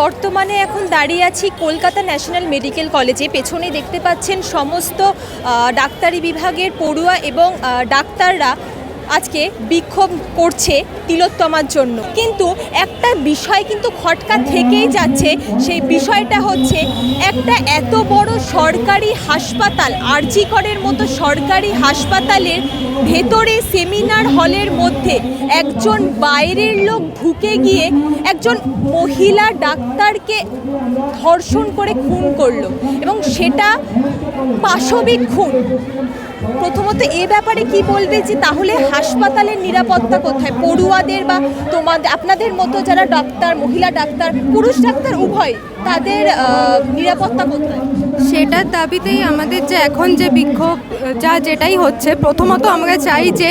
বর্তমানে এখন দাঁড়িয়ে আছি কলকাতা ন্যাশনাল মেডিকেল কলেজে। পেছনে দেখতে পাচ্ছেন সমস্ত ডাক্তারি বিভাগের পড়ুয়া এবং ডাক্তাররা। আজকে বিক্ষোভ করছে তিলোত্তমার জন্য। কিন্তু একটা বিষয় কিন্তু খটকা থেকেই যাচ্ছে, সেই বিষয়টা হচ্ছে একটা এত বড় সরকারি হাসপাতাল, আরজি করের মতো সরকারি হাসপাতালের ভেতরে সেমিনার হলের মধ্যে একজন বাইরের লোক ঢুকে গিয়ে একজন মহিলা ডাক্তারকে ধর্ষণ করে খুন করল এবং সেটা পাশবিক খুন। প্রথমত এ ব্যাপারে কি বলবে যে তাহলে হাসপাতালের নিরাপত্তা কোথায়? পড়ুয়াদের বা তোমাদের আপনাদের মতো যারা ডাক্তার, মহিলা ডাক্তার, পুরুষ ডাক্তার, উভয় তাদের নিরাপত্তা কোথায়? সেটার দাবিতেই আমাদের যে এখন যে বিক্ষোভ, যা যেটাই হচ্ছে, প্রথমত আমরা চাই যে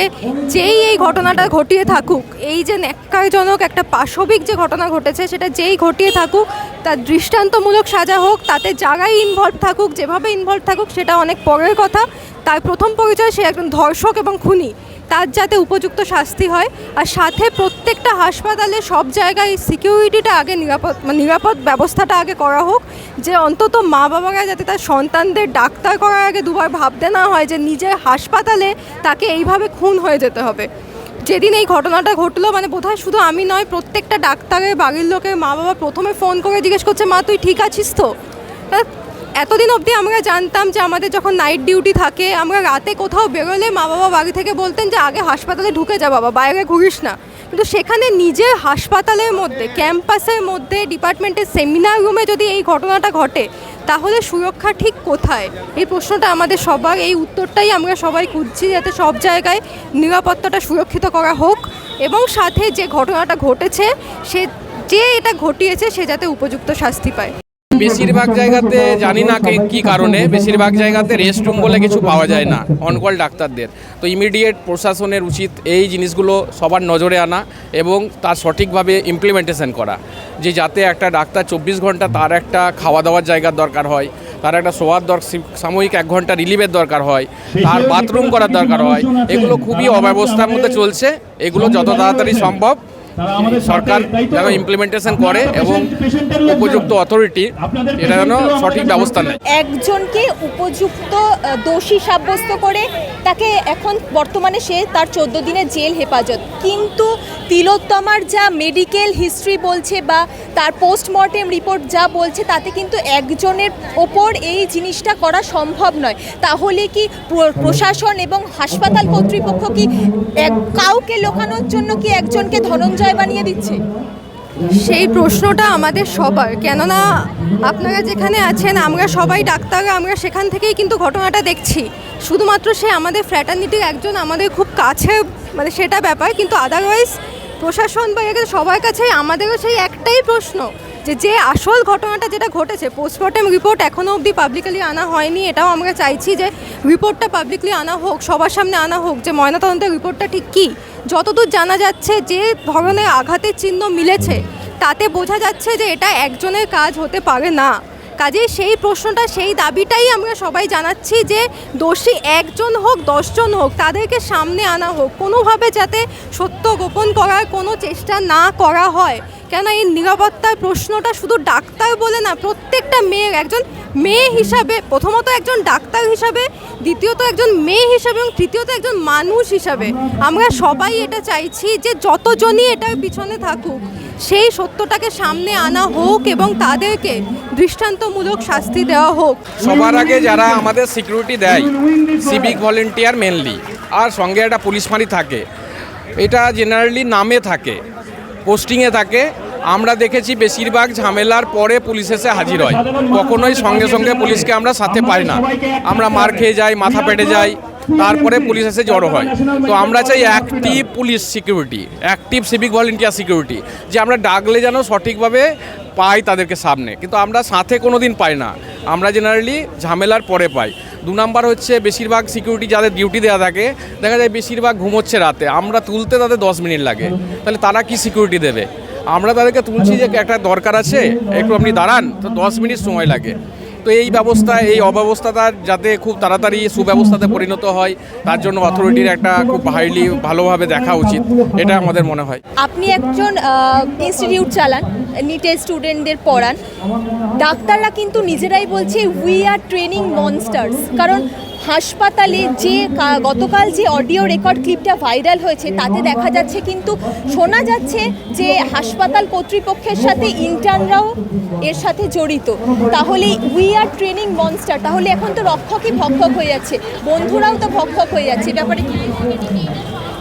যেই এই ঘটনাটা ঘটিয়ে থাকুক, এই যে ন্যাক্কারজনক একটা পাশবিক যে ঘটনা ঘটেছে, সেটা যেই ঘটিয়ে থাকুক তার দৃষ্টান্তমূলক সাজা হোক, তাতে যারাই ইনভলভ থাকুক, যেভাবে ইনভলভ থাকুক, সেটা অনেক পরের কথা। তার প্রথম পরিচয় সে একজন ধর্ষক এবং খুনি। তার যাতে উপযুক্ত শাস্তি হয়, আর সাথে প্রত্যেকটা হাসপাতালে সব জায়গায় সিকিউরিটিটা আগে নিরাপদ মানে নিরাপদ ব্যবস্থাটা আগে করা হোক, যে অন্তত মা বাবারা যাতে তার সন্তানদের ডাক্তার করার আগে দুবার ভাবতে না হয় যে নিজের হাসপাতালে তাকে এইভাবে খুন হয়ে যেতে হবে। যেদিন এই ঘটনাটা ঘটলো মানে বোধহয় শুধু আমি নয়, প্রত্যেকটা ডাক্তারের, বাড়ির লোকের মা বাবা প্রথমে ফোন করে জিজ্ঞেস করছে, মা, তুই ঠিক আছিস তো? এতদিন অবধি আমরা জানতাম যে আমাদের যখন নাইট ডিউটি থাকে, আমরা রাতে কোথাও বেরোলে মা বাবা বাড়ি থেকে বলতেন যে, আগে হাসপাতালে ঢুকে যা বাবা, বাইরে ঘুরিস না। কিন্তু সেখানে নিজের হাসপাতালের মধ্যে ক্যাম্পাসের মধ্যে ডিপার্টমেন্টের সেমিনার রুমে যদি এই ঘটনাটা ঘটে তাহলে সুরক্ষা ঠিক কোথায়? এই প্রশ্নটা আমাদের সবার, এই উত্তরটাই আমরা সবাই খুঁজছি যাতে সব জায়গায় নিরাপত্তাটা সুরক্ষিত করা হোক এবং সাথে যে ঘটনাটা ঘটেছে, সে, যে এটা ঘটিয়েছে সে যাতে উপযুক্ত শাস্তি পায়। বেশিরভাগ জায়গাতে জানি না কে- কারণে, বেশিরভাগ জায়গাতে রেস্টরুম বলে কিছু পাওয়া যায় না অনকল ডাক্তারদের। তো ইমিডিয়েট প্রশাসনের উচিত এই জিনিসগুলো সবার নজরে আনা এবং তার সঠিকভাবে ইমপ্লিমেন্টেশন করা, যে যাতে একটা ডাক্তার চব্বিশ ঘণ্টা তার একটা খাওয়া দাওয়ার জায়গার দরকার হয়, তার একটা শোয়ার দরকার সাময়িক এক ঘণ্টা রিলিভের দরকার হয়, তার বাথরুম করার দরকার হয়, এগুলো খুবই অব্যবস্থার মধ্যে চলছে, এগুলো যত তাড়াতাড়ি সম্ভব সরকার যেন ইমপ্লিমেন্টেশন করে এবং উপযুক্ত অথরিটি এটা যেন সঠিক ব্যবস্থা নেয়। একজনকে উপযুক্ত দোষী সাব্যস্ত করে তাকে এখন বর্তমানে সে তার চোদ্দ দিনের জেল হেফাজত। কিন্তু তিলোত্তমার যা মেডিকেল হিস্ট্রি বলছে বা তার পোস্টমর্টেম রিপোর্ট যা বলছে তাতে কিন্তু একজনের ওপর এই জিনিসটা করা সম্ভব নয়। তাহলে কি প্রশাসন এবং হাসপাতাল কর্তৃপক্ষ কি এক কাউকে লোকানোর জন্য কি একজনকে ধনঞ্জয় বানিয়ে দিচ্ছে? সেই প্রশ্নটা আমাদের সবার। কেননা আপনারা যেখানে আছেন, আমরা সবাই ডাক্তার, আমরা সেখান থেকেই কিন্তু ঘটনাটা দেখছি। শুধুমাত্র সে আমাদের ফ্র্যাটার্নিটির একজন আমাদের খুব কাছে মানে সেটা ব্যাপার, কিন্তু আদারওয়াইজ প্রশাসন বা সবার কাছে আমাদেরও সেই একটাই প্রশ্ন। যে যে আসল ঘটনাটা যেটা ঘটেছে পোস্টমর্টম রিপোর্ট এখনও অবধি পাবলিকালি আনা হয়নি। এটাও আমরা চাইছি যে রিপোর্টটা পাবলিকলি আনা হোক, সবার সামনে আনা হোক যে, ময়নাতদন্তের রিপোর্টটা ঠিক কী? যতদূর জানা যাচ্ছে যে ধরনের আঘাতের চিহ্ন মিলেছে, তাতে বোঝা যাচ্ছে যে, এটা একজনের কাজ হতে পারে না। কাজেই সেই প্রশ্নটা, সেই দাবিটাই আমরা সবাই জানাচ্ছি যে দোষী একজন হোক, দশজন হোক, তাদেরকে সামনে আনা হোক, কোনোভাবে যাতে সত্য গোপন করার কোনো চেষ্টা না করা হয়। কেন এই নিরাপত্তার প্রশ্নটা শুধু ডাক্তার বলে না প্রত্যেকটা মেয়ে একজন মেয়ে হিসাবে, প্রথমত একজন ডাক্তার হিসাবে, দ্বিতীয়ত একজন মেয়ে হিসাবে এবং তৃতীয়ত একজন মানুষ হিসাবে আমরা সবাই এটা চাইছি যে যতজনই এটার পিছনে থাকুক, সেই সত্যটাকে সামনে আনা হোক এবং তাদেরকে দৃষ্টান্তমূলক শাস্তি দেওয়া হোক। সবার আগে যারা আমাদের সিকিউরিটি দেয় সিভিক ভলেন্টিয়ার মেনলি আর সঙ্গে একটা পুলিশ ফাঁড়ি থাকে, এটা জেনারেলি নামে থাকে পোস্টিংয়ে থাকে আমরা দেখেছি বেশিরভাগ ঝামেলার পরে পুলিশ এসে হাজির হয়। কখনোই সঙ্গে সঙ্গে পুলিশকে আমরা সাথে পাই না। আমরা মার খেয়ে যাই, মাথা পেটে যাই, তারপরে পুলিশ এসে জড়ো হয়। তো আমরা চাই active police security active civic volunteer security যে আমরা ডাকলে যেন সঠিকভাবে পাই তাদেরকে সামনে। কিন্তু আমরা সাথে কোনো দিন পাই না। আমরা জেনারেলি ঝামেলার পরে পাই। দু নাম্বার হচ্ছে বেশিরভাগ সিকিউরিটি যাদের ডিউটি দেওয়া থাকে, দেখা যায় বেশিরভাগ ঘুমোচ্ছে রাতে। আমরা তুলতে তাদের দশ মিনিট লাগে। তাহলে তারা কি সিকিউরিটি দেবে? আমরা তাদেরকে তুলছি যে একটা দরকার আছে, একটু আপনি দাঁড়ান, তো দশ মিনিট সময় লাগে। তো এই ব্যবস্থা, এই অব্যবস্থাটা যাতে খুব তাড়াতাড়ি সুব্যবস্থাতে পরিণত হয়, তার জন্য অথরিটির একটা খুব হাইলি ভালোভাবে দেখা উচিত, এটা আমাদের মনে হয়। আপনি একজন ইনস্টিটিউট চালান নিটের স্টুডেন্টদের পড়ান। ডাক্তাররা কিন্তু নিজেরাই বলছে উই আর ট্রেনিং মনস্টার্স কারণ হাসপাতালে যে গতকাল যে অডিও রেকর্ড ক্লিপটা ভাইরাল হয়েছে, তাতে দেখা যাচ্ছে কিন্তু শোনা যাচ্ছে যে হাসপাতাল কর্তৃপক্ষের সাথে ইন্টার্নরাও এর সাথে জড়িত। তাহলে উই আর ট্রেনিং মনস্টার তাহলে এখন তো রক্ষকই ভক্ষক হয়ে যাচ্ছে। বন্ধুরাও তো ভক্ষক হয়ে যাচ্ছে ব্যাপারে কি?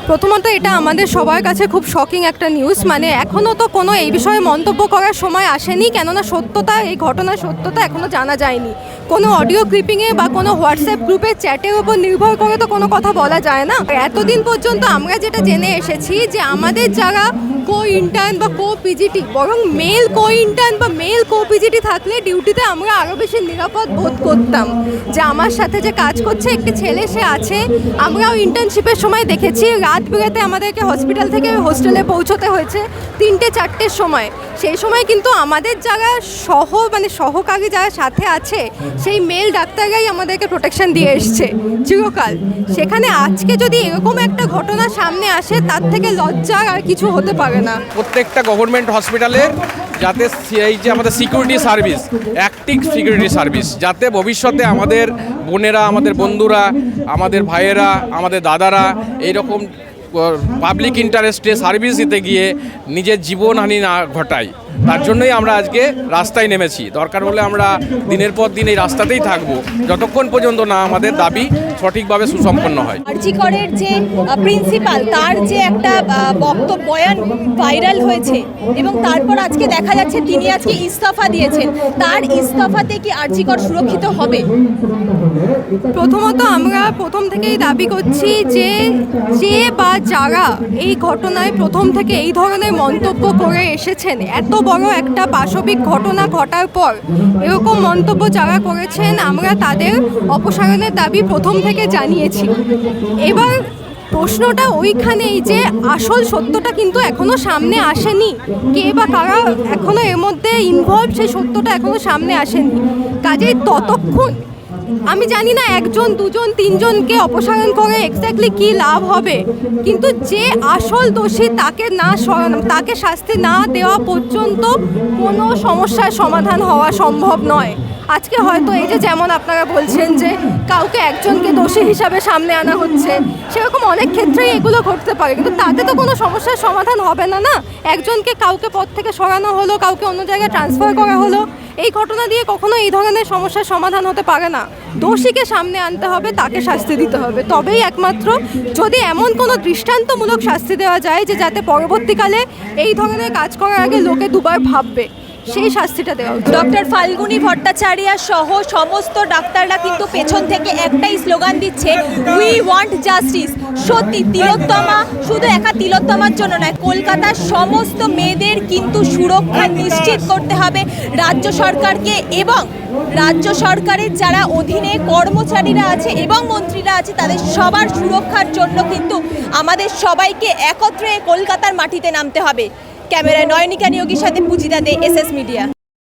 প্রথমত এটা আমাদের সবার কাছে খুব শকিং একটা নিউজ মানে এখনও তো কোনো এই বিষয়ে মন্তব্য করার সময় আসেনি, কেননা সত্যতা, এই ঘটনার সত্যতা এখনও জানা যায়নি। কোনো অডিও ক্লিপিংয়ে বা কোনো হোয়াটসঅ্যাপ গ্রুপে চ্যাটের উপর নির্ভর করে তো কোনো কথা বলা যায় না। এতদিন পর্যন্ত আমরা যেটা জেনে এসেছি যে আমাদের যারা কো ইন্টার্ন বা কো পিজিটি বরং মেল কো ইন্টার্ন বা মেল কো পিজিটি থাকলে ডিউটিতে আমরা আরও বেশি নিরাপদ বোধ করতাম। যে আমার সাথে যে কাজ করছে, একটি ছেলে সে আছে, আমরাও ইন্টার্নশিপের সময় দেখেছি রাত বেরাতে আমাদেরকে হসপিটাল থেকে হোস্টেলে পৌঁছতে হয়েছে তিনটে চারটের সময়। সেই সময় কিন্তু আমাদের যারা সহ মানে সহকারী যারা সাথে আছে, সেই মেল ডাক্তাররাই আমাদেরকে প্রোটেকশন দিয়ে এসছে চিরকাল। সেখানে আজকে যদি এরকম একটা ঘটনা সামনে আসে, তার থেকে লজ্জার আর কিছু হতে পারে না। প্রত্যেকটা গভর্নমেন্ট হসপিটালে যাতে এই যে আমাদের security service active security service যাতে ভবিষ্যতে আমাদের বোনেরা, আমাদের বন্ধুরা, আমাদের ভাইয়েরা, আমাদের দাদারা এইরকম পাবলিক ইন্টারেস্টে সার্ভিস দিতে গিয়ে নিজের জীবনহানি না ঘটায়। তার জন্যই আমরা আজকে রাস্তায় নেমেছি। দরকার হলে আমরা দিনের পর দিন এই রাস্তাতেই থাকব। যতক্ষণ পর্যন্ত না আমাদের দাবি সঠিকভাবে সুসম্পন্ন হয়। আরজিকরের যে প্রিন্সিপাল তার যে একটা বক্তব্য বয়ান ভাইরাল হয়েছে এবং তারপর আজকে দেখা যাচ্ছে তিনি আজকে ইস্তফা দিয়েছেন। তার ইস্তফাতে কি আরজিকর সুরক্ষিত হবে? প্রথমত আমরা প্রথম থেকেই দাবি করছি যে যে বা যারা এই ঘটনায় প্রথম থেকে এই ধরনের মন্তব্য করে এসেছেন এত বড় একটা পাশবিক ঘটনা ঘটার পর এরকম মন্তব্য যারা করেছেন, আমরা তাদের অপসারণের দাবি প্রথম থেকে জানিয়েছি। এবার প্রশ্নটা ওইখানেই যে আসল সত্যটা কিন্তু এখনও সামনে আসেনি। কে বা কারা এখনও এর মধ্যে ইনভলভ সেই সত্যটা এখনও সামনে আসেনি। কাজেই ততক্ষণ আমি জানি না একজন, দুজন, তিনজনকে অপসারণ করে এক্স্যাক্টলি কি লাভ হবে। কিন্তু যে আসল দোষী তাকে না তাকে শাস্তি না দেওয়া পর্যন্ত কোনো সমস্যার সমাধান হওয়া সম্ভব নয়। আজকে হয়তো এই যে যেমন আপনারা বলছেন যে কাউকে একজনকে দোষী হিসাবে সামনে আনা হচ্ছে, সেরকম অনেক ক্ষেত্রেই এগুলো ঘটতে পারে। কিন্তু তাতে তো কোনো সমস্যার সমাধান হবে না না? একজনকে কাউকে পদ থেকে সরানো হলো, কাউকে অন্য জায়গায় ট্রান্সফার করা হলো এই ঘটনা দিয়ে কখনো এই ধরনের সমস্যার সমাধান হতে পারে না। দোষীকে সামনে আনতে হবে, তাকে শাস্তি দিতে হবে। তবেই একমাত্র যদি এমন কোনো দৃষ্টান্তমূলক শাস্তি দেওয়া যায় যে যাতে পরবর্তীকালে এই ধরনের কাজ করার আগে লোকে দুবার ভাববে। সেই শাস্তিটা দেওয়া উচিত। ডক্টর ফাল্গুনি ভট্টাচার্য সহ সমস্ত ডাক্তাররা কিন্তু পেছন থেকে একটাই স্লোগান দিচ্ছে উই ওয়ান্ট জাস্টিস সত্যি, তিলোত্তমা শুধু একা তিলোত্তমার জন্য নয়, কলকাতার সমস্ত মেয়েদের কিন্তু সুরক্ষা নিশ্চিত করতে হবে রাজ্য সরকারকে এবং রাজ্য সরকারের যারা অধীনে কর্মচারীরা আছে এবং মন্ত্রীরা আছে, তাদের সবার সুরক্ষার জন্য কিন্তু আমাদের সবাইকে একত্রে কলকাতার মাটিতে নামতে হবে। ক্যামেরায় নয়নিকা নিয়োগীর সাথে Pujita De S S media.